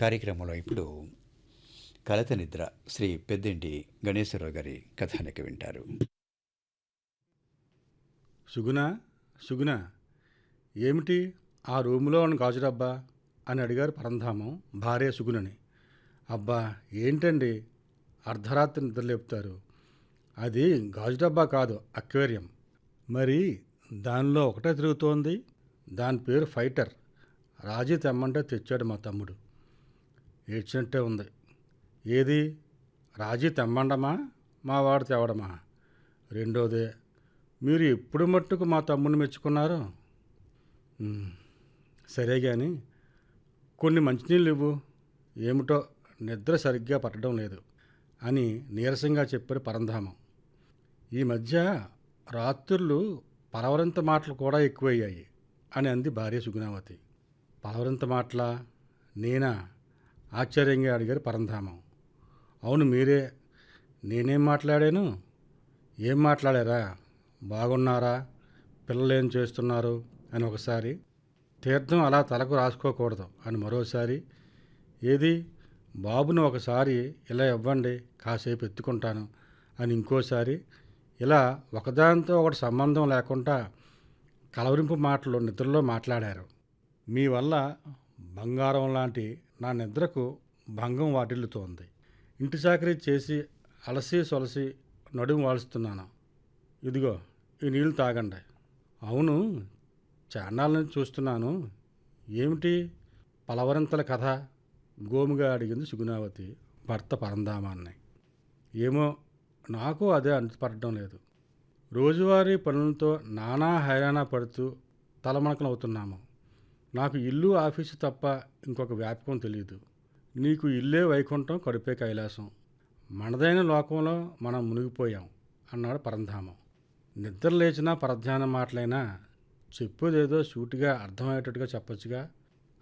కార్యక్రమంలో ఇప్పుడు కలత నిద్ర శ్రీ పెద్దింటి గణేశ్వరరావు గారి కథానిక వింటారు. సుగుణ సుగుణ ఏమిటి ఆ రూములో ఉన్న గాజు డబ్బా అని అడిగారు పరంధామం భార్య సుగుణని అబ్బా ఏంటండి? అర్ధరాత్రి నిద్రలేపుతారు అది గాజు డబ్బా కాదు అక్వేరియం. మరి దానిలో ఒకటే తిరుగుతోంది? దాని పేరు ఫైటర్. రాజీ తెమ్మంటే తెచ్చాడు మా తమ్ముడు. ఏడ్చినట్టే ఉంది. ఏది? రాజీ తెమ్మండమా? మా వాడు తేవడమా? రెండోదే మీరు ఎప్పుడు మట్టుకు మా తమ్ముడిని మెచ్చుకున్నారు? సరే కానీ కొన్ని మంచినీళ్ళు ఇవ్వు. ఏమిటో నిద్ర సరిగ్గా పట్టడం లేదు అని నీరసంగా చెప్పారు పరంధామం. ఈ మధ్య రాత్రులు పలవరింత మాటలు కూడా ఎక్కువయ్యాయి అని అంది భార్య సుగుణావతి. పలవరింత మాటలా? నేనా? ఆశ్చర్యంగా అడిగారు పరంధామం. అవును మీరే నేనేం మాట్లాడాను? ఏం మాట్లాడారా? బాగున్నారా? పిల్లలు ఏం చేస్తున్నారు? అని ఒకసారి తీర్థం అలా తలకు రాసుకోకూడదు అని మరోసారి ఏది? బాబును ఒకసారి ఇలా ఇవ్వండి కాసేపు ఎత్తుకుంటాను అని ఇంకోసారి ఇలా ఒకదానితో ఒకటి సంబంధం లేకుండా కలవరింపు మాటలు నిద్రలో మాట్లాడారు. మీ వల్ల బంగారం లాంటి నా నిద్రకు భంగం వాటిల్లుతోంది. ఇంటి చాకరీ చేసి అలసి సొలసి నడుము వాలుస్తున్నాను. ఇదిగో ఈ నీళ్ళు తాగండి. అవును చాన్నాళ్ళ చూస్తున్నాను. ఏమిటి? పలవరంతల కథ. గోముగా అడిగింది సుగుణావతి భర్త పరంధామాన్ని. ఏమో నాకు అదే అంతుపడడం లేదు. రోజువారీ పనులతో నానా హైరాణ పడుతూ తలమణకలవుతున్నాము నాకు ఇల్లు ఆఫీసు తప్ప ఇంకొక వ్యాపకం తెలియదు నీకు ఇల్లే వైకుంఠం కడుపే కైలాసం. మనదైన లోకంలో మనం మునిగిపోయాం అన్నాడు పరంధామం. నిద్ర లేచినా పరధ్యానం మాటలైనా చెప్పేదేదో సూటిగా అర్థమయ్యేటట్టుగా చెప్పొచ్చుగా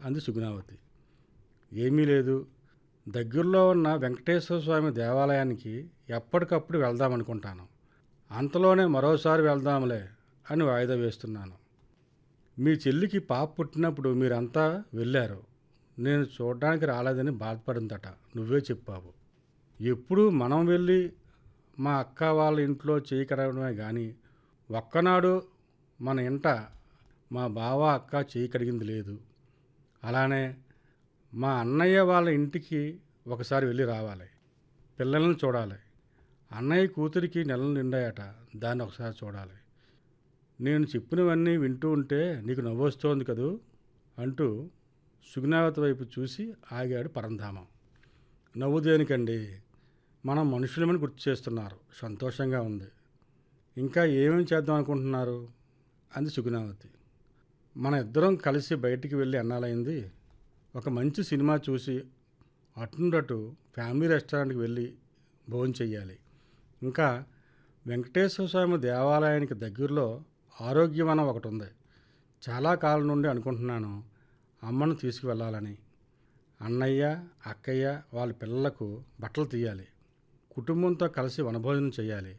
అంది సుగుణావతి. ఏమీ లేదు. దగ్గరలో ఉన్న వెంకటేశ్వర స్వామి దేవాలయానికి ఎప్పటికప్పుడు వెళ్దామనుకుంటాను. అంతలోనే మరోసారి వెళ్దాంలే అని వాయిదా వేస్తున్నాను. మీ చెల్లికి పాప పుట్టినప్పుడు మీరంతా వెళ్ళారు. నేను చూడడానికి రాలేదని బాధపడిందట. నువ్వే చెప్పావు ఎప్పుడు మనం వెళ్ళి మా అక్క వాళ్ళ ఇంట్లో చేయి కడగడమే కానీ ఒక్కనాడు మన ఇంట మా బావ అక్క చేయి కడిగింది లేదు. అలానే మా అన్నయ్య వాళ్ళ ఇంటికి ఒకసారి వెళ్ళి రావాలి. పిల్లల్ని చూడాలి. అన్నయ్య కూతురికి నెలలు నిండాయట. దాన్ని ఒకసారి చూడాలి. నేను చెప్పినవన్నీ వింటూ ఉంటే నీకు నవ్వొస్తోంది కదూ? అంటూ సుగుణావతి వైపు చూసి ఆగాడు పరంధామం. నవ్వు దేనికండి? మనం మనుషులమని గుర్తు చేస్తున్నారు. సంతోషంగా ఉంది. ఇంకా ఏమేమి చేద్దాం అనుకుంటున్నారు? అంది సుగుణావతి మన ఇద్దరం కలిసి బయటికి వెళ్ళి అన్నాలైంది. ఒక మంచి సినిమా చూసి అటుండటు ఫ్యామిలీ రెస్టారెంట్కి వెళ్ళి భోజనం చెయ్యాలి ఇంకా వెంకటేశ్వర స్వామి దేవాలయానికి దగ్గరలో ఆరోగ్యవనం ఒకటి ఉంది చాలా కాలం నుండి అనుకుంటున్నాను అమ్మను తీసుకువెళ్ళాలని. అన్నయ్య అక్కయ్య వాళ్ళ పిల్లలకు బట్టలు తీయాలి. కుటుంబంతో కలిసి వనభోజనం చేయాలి.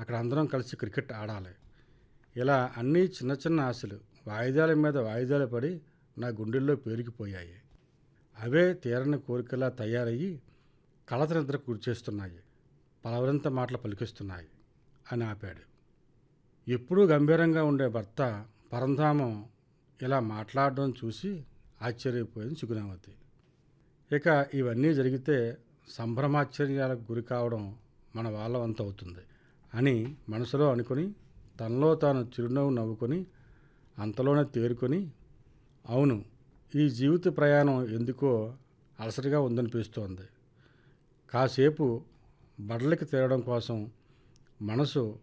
అక్కడ అందరం కలిసి క్రికెట్ ఆడాలి. ఇలా అన్నీ చిన్న చిన్న ఆశలు వాయిదాల మీద వాయిదాలు పడి నా గుండెల్లో పేరుకుపోయాయి. అవే తీరని కోరికలా తయారయ్యి కలత నిద్ర కూర్చేస్తున్నాయి పలవరింత మాటలు పలికిస్తున్నాయి అని ఆపాడు. ఎప్పుడూ గంభీరంగా ఉండే భర్త పరంధామం ఇలా మాట్లాడడం చూసి ఆశ్చర్యపోయింది సుగుణావతి. ఇక ఇవన్నీ జరిగితే సంభ్రమాశ్చర్యాలకు గురి కావడం మన వాళ్ళ వంత అవుతుంది అని మనసులో అనుకుని తనలో తాను చిరునవ్వు నవ్వుకొని అంతలోనే తేరుకొని అవును ఈ జీవిత ప్రయాణం ఎందుకో అలసటగా ఉందనిపిస్తోంది. కాసేపు బడలికి తేరడం కోసం మనసు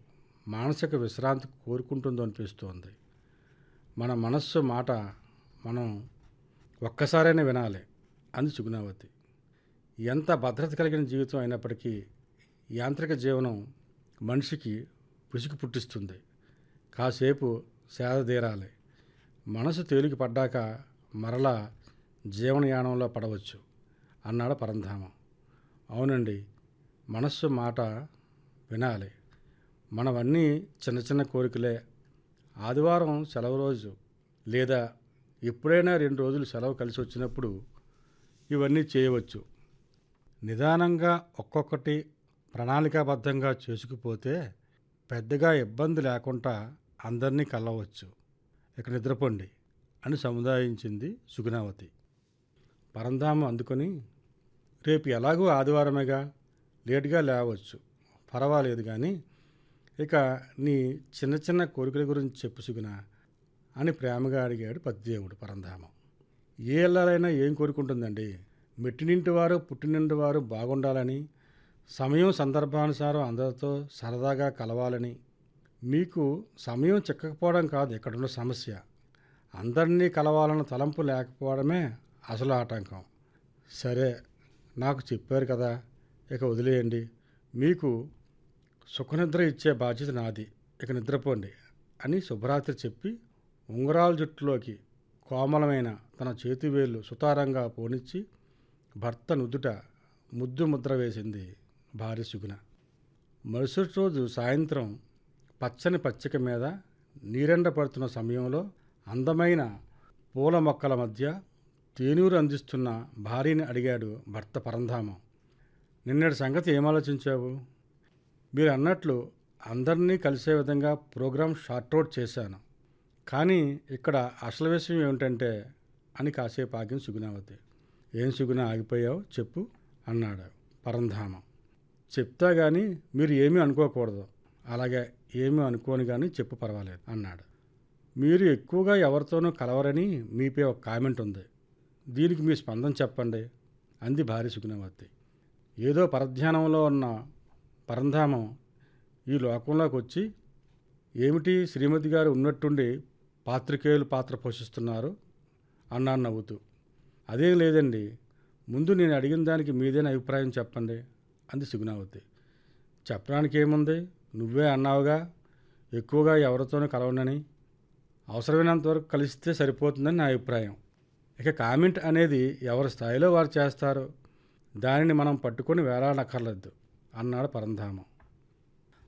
మానసిక విశ్రాంతి కోరుకుంటుందో అనిపిస్తోంది. మన మనస్సు మాట మనం ఒక్కసారైనా వినాలి అంది సుగుణావతి. ఎంత భద్రత కలిగిన జీవితం అయినప్పటికీ యాంత్రిక జీవనం మనిషికి విసుగు పుట్టిస్తుంది. కాసేపు సేద తీరాలి. మనసు తేలిక పడ్డాక మరలా జీవనయానంలో పడవచ్చు అన్నాడు పరంధామం. అవునండి మనస్సు మాట వినాలి. మనవన్నీ చిన్న చిన్న కోరికలే. ఆదివారం సెలవు రోజు లేదా ఎప్పుడైనా రెండు రోజులు సెలవు కలిసి వచ్చినప్పుడు ఇవన్నీ చేయవచ్చు. నిదానంగా ఒక్కొక్కటి ప్రణాళికాబద్ధంగా చేసుకుపోతే పెద్దగా ఇబ్బంది లేకుండా అందరినీ కలవచ్చు. ఇక నిద్రపోండి అని సముదాయించింది సుగుణావతి. పరంధామ అందుకొని రేపు ఎలాగూ ఆదివారమేగా? లేటుగా లేవచ్చు. పర్వాలేదు కానీ ఇక నీ చిన్న చిన్న కోరికల గురించి చెప్పు అని ప్రేమగా అడిగాడు పతిదేవుడు పరంధామం. ఏ ఇళ్ళైనా ఏం కోరుకుంటుందండి? మెట్టినింటి వారు పుట్టినింటి వారు బాగుండాలని సమయం సందర్భానుసారం అందరితో సరదాగా కలవాలని. మీకు సమయం చిక్కకపోవడం కాదు ఇక్కడున్న సమస్య. అందరినీ కలవాలన్న తలంపు లేకపోవడమే అసలు ఆటంకం. సరే నాకు చెప్పారు కదా ఇక వదిలేయండి. మీకు సుఖనిద్ర ఇచ్చే బాధ్యత నాది. ఇక నిద్రపోండి అని శుభ్రాత్రి చెప్పి ఉంగరాల జుట్టులోకి కోమలమైన తన చేతివేళ్ళు సుతారంగా పోనిచ్చి భర్త నుదుట ముద్దు ముద్ర వేసింది భార్య సుగుణ. మరుసటి రోజు సాయంత్రం పచ్చని పచ్చిక మీద నీరెండ పడుతున్న సమయంలో అందమైన పూల మొక్కల మధ్య తేనూరు అందిస్తున్న భార్యని అడిగాడు భర్త పరంధామం. నిన్నటి సంగతి ఏం ఆలోచించావు? మీరు అన్నట్లు అందరినీ కలిసే విధంగా ప్రోగ్రాం షార్ట్అవుట్ చేశాను. కానీ ఇక్కడ అసలు విషయం ఏమిటంటే అని కాసేపు ఆగిన సుగుణావతి. ఏం సుగుణ ఆగిపోయావు చెప్పు అన్నాడు పరంధామం. చెప్తా కానీ మీరు ఏమీ అనుకోకూడదు. అలాగే ఏమీ అనుకోని కానీ చెప్పు పర్వాలేదు అన్నాడు. మీరు ఎక్కువగా ఎవరితోనూ కలవరని మీపై ఒక కామెంట్ ఉంది. దీనికి మీ స్పందన చెప్పండి అంది భార్య సుగుణవతి. ఏదో పరధ్యానంలో ఉన్న పరంధామం ఈ లోకంలోకి వచ్చి ఏమిటి శ్రీమతి గారు ఉన్నట్టుండి పాత్రికేయులు పాత్ర పోషిస్తున్నారు? అన్నాను నవ్వుతూ. అదేం లేదండి. ముందు నేను అడిగిన దానికి మీదేన అభిప్రాయం చెప్పండి? అంది సుగుణావతి. చెప్పడానికి ఏముంది నువ్వే అన్నావుగా. ఎక్కువగా ఎవరితోనూ కలవనని. అవసరమైనంతవరకు కలిస్తే సరిపోతుందని నా అభిప్రాయం. ఇక కామెంట్ అనేది ఎవరి స్థాయిలో వారు చేస్తారు? దానిని మనం పట్టుకొని వేలాడక్కర్లేదు అన్నాడు పరంధామం.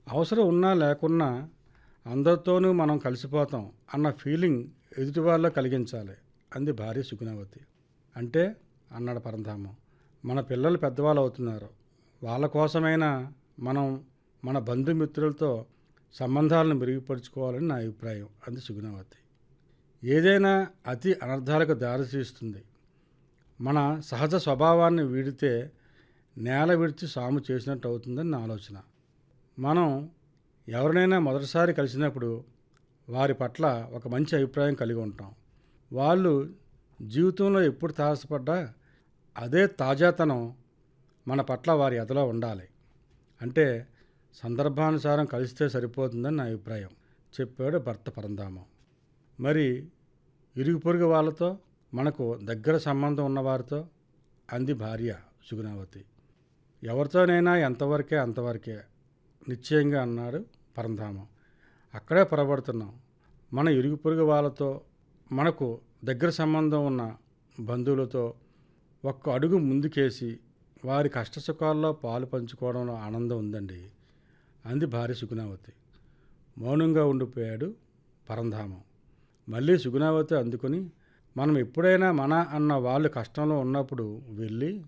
అవసరం ఉన్నా లేకున్నా అందరితోనూ మనం కలిసిపోతాం అన్న ఫీలింగ్ ఎదుటి వాళ్ళలో కలిగించాలి అంది భార్య సుగుణవతి. అంటే అన్నాడు పరంధామం మన పిల్లలు పెద్దవాళ్ళు అవుతున్నారు. వాళ్ళ కోసమైనా మనం మన బంధుమిత్రులతో సంబంధాలను మెరుగుపరుచుకోవాలని నా అభిప్రాయం అంది సుగుణవతి. ఏదైనా అతి అనర్థాలకు దారితీస్తుంది. మన సహజ స్వభావాన్ని వీడితే నేల విడిచి సాము చేసినట్టు అవుతుందని నా ఆలోచన. మనం ఎవరినైనా మొదటిసారి కలిసినప్పుడు వారి పట్ల ఒక మంచి అభిప్రాయం కలిగి ఉంటాం. వాళ్ళు జీవితంలో ఎప్పుడు తారసపడ్డా అదే తాజాతనం మన పట్ల వారి ఎదలో ఉండాలి. అంటే సందర్భానుసారం కలిస్తే సరిపోతుందని నా అభిప్రాయం. చెప్పాడు భర్త పరంధామం. మరి ఇరుగు పొరుగు వాళ్ళతో మనకు దగ్గర సంబంధం ఉన్నవారితో? అంది భార్య సుగుణావతి. ఎవరితోనైనా ఎంతవరకే అంతవరకే నిశ్చయంగా అన్నాడు పరంధామం. అక్కడే పొరబడుతున్నాం. మన ఇరుగు పొరుగు వాళ్ళతో మనకు దగ్గర సంబంధం ఉన్న బంధువులతో ఒక్క అడుగు ముందుకేసి వారి కష్టసుఖాల్లో పాలు పంచుకోవడంలో ఆనందం ఉందండి. అంది భార్య సుగుణావతి. మౌనంగా ఉండిపోయాడు పరంధామం. మళ్ళీ సుగుణావతి అందుకుని మనం ఎప్పుడైనా మన అన్న వాళ్ళు కష్టంలో ఉన్నప్పుడు వెళ్ళి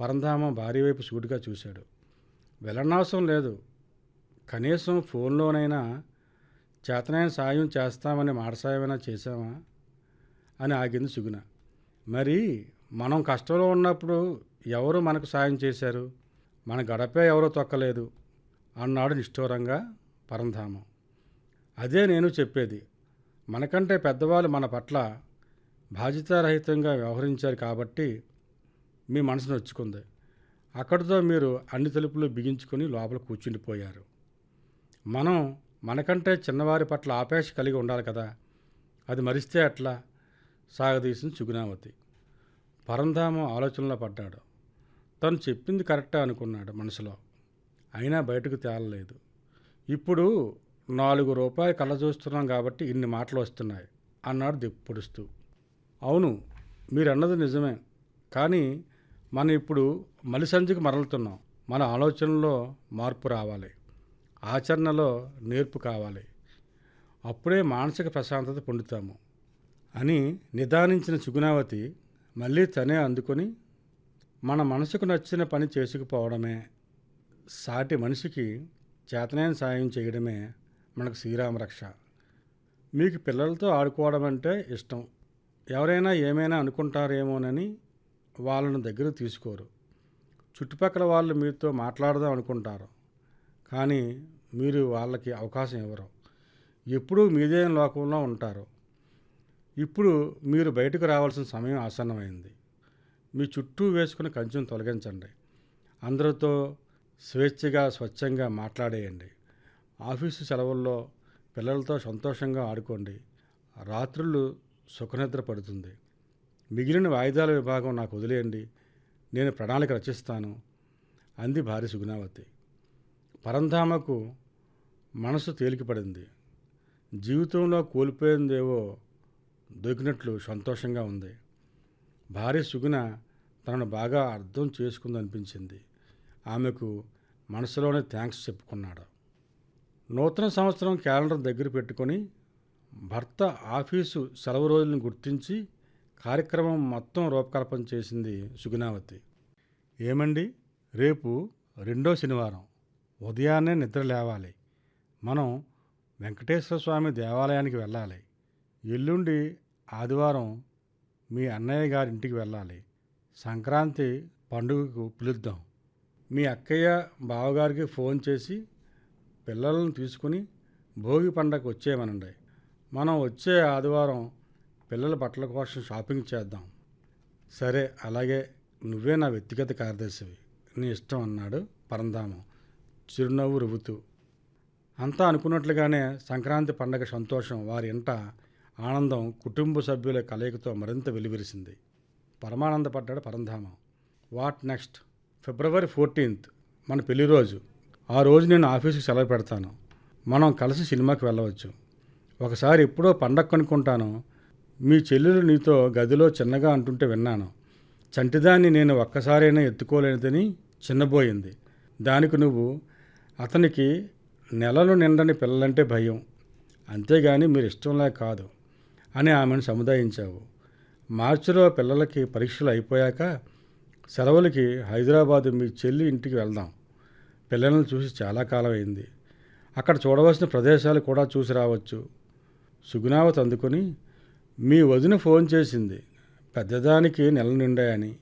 పరంధామం భార్య వైపు సూటిగా చూశాడు. వెళ్ళనవసరం లేదు. కనీసం ఫోన్లోనైనా చేతనైన సాయం చేస్తామని మాట సాయమైనా చేశామా అని ఆగింది సుగుణ. మరి మనం కష్టంలో ఉన్నప్పుడు ఎవరు మనకు సాయం చేశారు? మన గడపే ఎవరో తొక్కలేదు అన్నాడు నిష్ఠూరంగా పరంధామం. అదే నేను చెప్పేది. మనకంటే పెద్దవాళ్ళు మన పట్ల బాధ్యతారహితంగా వ్యవహరించారు కాబట్టి మీ మనసు నొచ్చుకుంది. అక్కడితో మీరు అన్ని తలుపులు బిగించుకొని లోపల కూర్చుండిపోయారు. మనం మనకంటే చిన్నవారి పట్ల ఆపేక్ష కలిగి ఉండాలి కదా. అది మరిస్తే అట్లా సాగదీసింది సుగుణావతి. పరంధామం ఆలోచనలో పడ్డాడు. తను చెప్పింది కరెక్టే అనుకున్నాడు మనసులో. అయినా బయటకు తేలలేదు. ఇప్పుడు నాలుగు రూపాయలు కళ్ళ చూస్తున్నాం కాబట్టి ఇన్ని మాటలు వస్తున్నాయి అన్నాడు దిప్పుడుస్తూ. అవును మీరు అన్నది నిజమే. కానీ మనం ఇప్పుడు మలిసంజుకు మరలుతున్నాం. మన ఆలోచనలో మార్పు రావాలి. ఆచరణలో నేర్పు కావాలి. అప్పుడే మానసిక ప్రశాంతత పొందుతాము అని నిదానించిన సుగుణావతి మళ్ళీ తనే అందుకొని మన మనసుకు నచ్చిన పని చేసుకుపోవడమే సాటి మనిషికి చేతనైన సాయం చేయడమే మనకు శ్రీరామ రక్ష. మీకు పిల్లలతో ఆడుకోవడం అంటే ఇష్టం. ఎవరైనా ఏమైనా అనుకుంటారేమోనని వాళ్ళను దగ్గర తీసుకోరు. చుట్టుపక్కల వాళ్ళు మీతో మాట్లాడదాం అనుకుంటారు. కానీ మీరు వాళ్ళకి అవకాశం ఇవ్వరు. ఎప్పుడూ మీదే లోకంలో ఉంటారు. ఇప్పుడు మీరు బయటకు రావాల్సిన సమయం ఆసన్నమైంది. మీ చుట్టూ వేసుకుని కంచెను తొలగించండి. అందరితో స్వేచ్ఛగా స్వచ్ఛంగా మాట్లాడేయండి. ఆఫీసు సెలవుల్లో పిల్లలతో సంతోషంగా ఆడుకోండి. రాత్రులు సుఖనిద్ర పడుతుంది. మిగిలిన వాయిదాల విభాగం నాకు వదిలేయండి. నేను ప్రణాళిక రచిస్తాను. అంది భార్య సుగుణావతి. పరంధామకు మనసు తేలికపడింది. జీవితంలో కోల్పోయిందేవో దొరికినట్లు సంతోషంగా ఉంది. భార్య సుగుణ తనను బాగా అర్థం చేసుకుందనిపించింది. ఆమెకు మనసులోనే థ్యాంక్స్ చెప్పుకున్నాడు. నూతన సంవత్సరం క్యాలెండర్ దగ్గర పెట్టుకొని భర్త ఆఫీసు సెలవు రోజులను గుర్తించి కార్యక్రమం మొత్తం రూపకల్పన చేసింది సుగుణావతి. ఏమండి? రేపు రెండో శనివారం. ఉదయాన్నే నిద్ర లేవాలి. మనం వెంకటేశ్వర స్వామి దేవాలయానికి వెళ్ళాలి. ఎల్లుండి ఆదివారం మీ అన్నయ్య గారి ఇంటికి వెళ్ళాలి. సంక్రాంతి పండుగకు పిలుద్దాం. మీ అక్కయ్య బావగారికి ఫోన్ చేసి పిల్లలను తీసుకుని భోగి పండగకు వచ్చేయమనండి. మనం వచ్చే ఆదివారం పిల్లల బట్టల కోసం షాపింగ్ చేద్దాం. సరే అలాగే నువ్వే నా వ్యక్తిగత కార్యదర్శివి. నీ ఇష్టం అన్నాడు పరంధామం. చిరునవ్వు రువ్వుతూ. అంతా అనుకున్నట్లుగానే సంక్రాంతి పండగ సంతోషం వారి ఇంట ఆనందం కుటుంబ సభ్యుల కలయికతో మరింత వెలువరిసింది. పరమానందపడ్డాడు Parandhamam. What next? February fourteenth మన పెళ్ళి రోజు. ఆ రోజు నేను ఆఫీస్కి సెలవు పెడతాను. మనం కలిసి సినిమాకి వెళ్ళవచ్చు. ఒకసారి ఎప్పుడో పండగ కనుక్కుంటాను మీ చెల్లెలు నీతో గదిలో చిన్నగా అంటుంటే విన్నాను. చంటిదాన్ని నేను ఒక్కసారైనా ఎత్తుకోలేనిదని చిన్నబోయింది. దానికి నువ్వు అతనికి నెలలు నిండని పిల్లలంటే భయం. అంతేగాని మీరు ఇష్టంలా కాదు అని ఆమెను సముదాయించావు. మార్చిలో పిల్లలకి పరీక్షలు అయిపోయాక సెలవులకి హైదరాబాదు మీ చెల్లి ఇంటికి వెళ్దాం. పిల్లలను చూసి చాలా కాలం అయింది అక్కడ చూడవలసిన ప్రదేశాలు కూడా చూసి రావచ్చు. సుగుణావతి అందుకొని మీ వదిన ఫోన్ చేసింది. పెద్దదానికి నెల నిండాయని.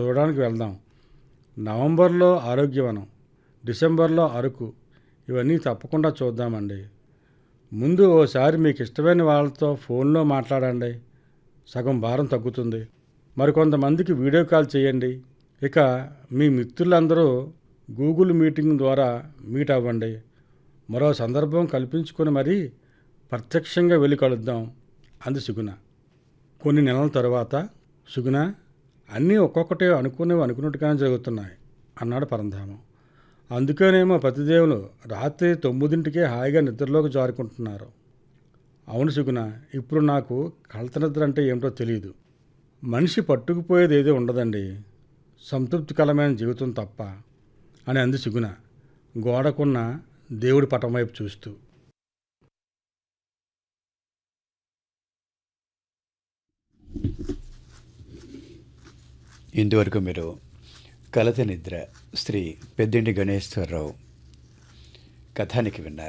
చూడడానికి వెళ్దాం. నవంబర్లో ఆరోగ్యవనం. డిసెంబర్లో అరకు. ఇవన్నీ తప్పకుండా చూద్దామండి. ముందు ఓసారి మీకు ఇష్టమైన వాళ్ళతో ఫోన్లో మాట్లాడండి. సగం భారం తగ్గుతుంది. మరికొంతమందికి వీడియో కాల్ చేయండి. ఇక మీ మిత్రులందరూ గూగుల్ మీటింగ్ ద్వారా మీట్ అవ్వండి. మరో సందర్భం కల్పించుకొని మరీ ప్రత్యక్షంగా వెళ్ళి కలుద్దాం. అంది సుగుణ. కొన్ని నెలల తర్వాత సుగుణ అన్నీ ఒక్కొక్కటే అనుకునేవి అనుకున్నట్టుగానే జరుగుతున్నాయి అన్నాడు పరంధామం. అందుకేనేమో పతిదేవులు రాత్రి తొమ్మిదింటికే హాయిగా నిద్రలోకి జారుకుంటున్నారు. అవును సుగుణ ఇప్పుడు నాకు కలత నిద్ర అంటే ఏమిటో తెలియదు మనిషి పట్టుకుపోయేది ఏదో ఉండదండి. సంతృప్తికరమైన జీవితం తప్ప అని అంది సుగుణ గోడకున్న దేవుడి పటం వైపు చూస్తూ. ఇంతవరకు మీరు కలత నిద్ర శ్రీ పెద్దింటి గణేశ్వరరావు కథానికి విన్నారు.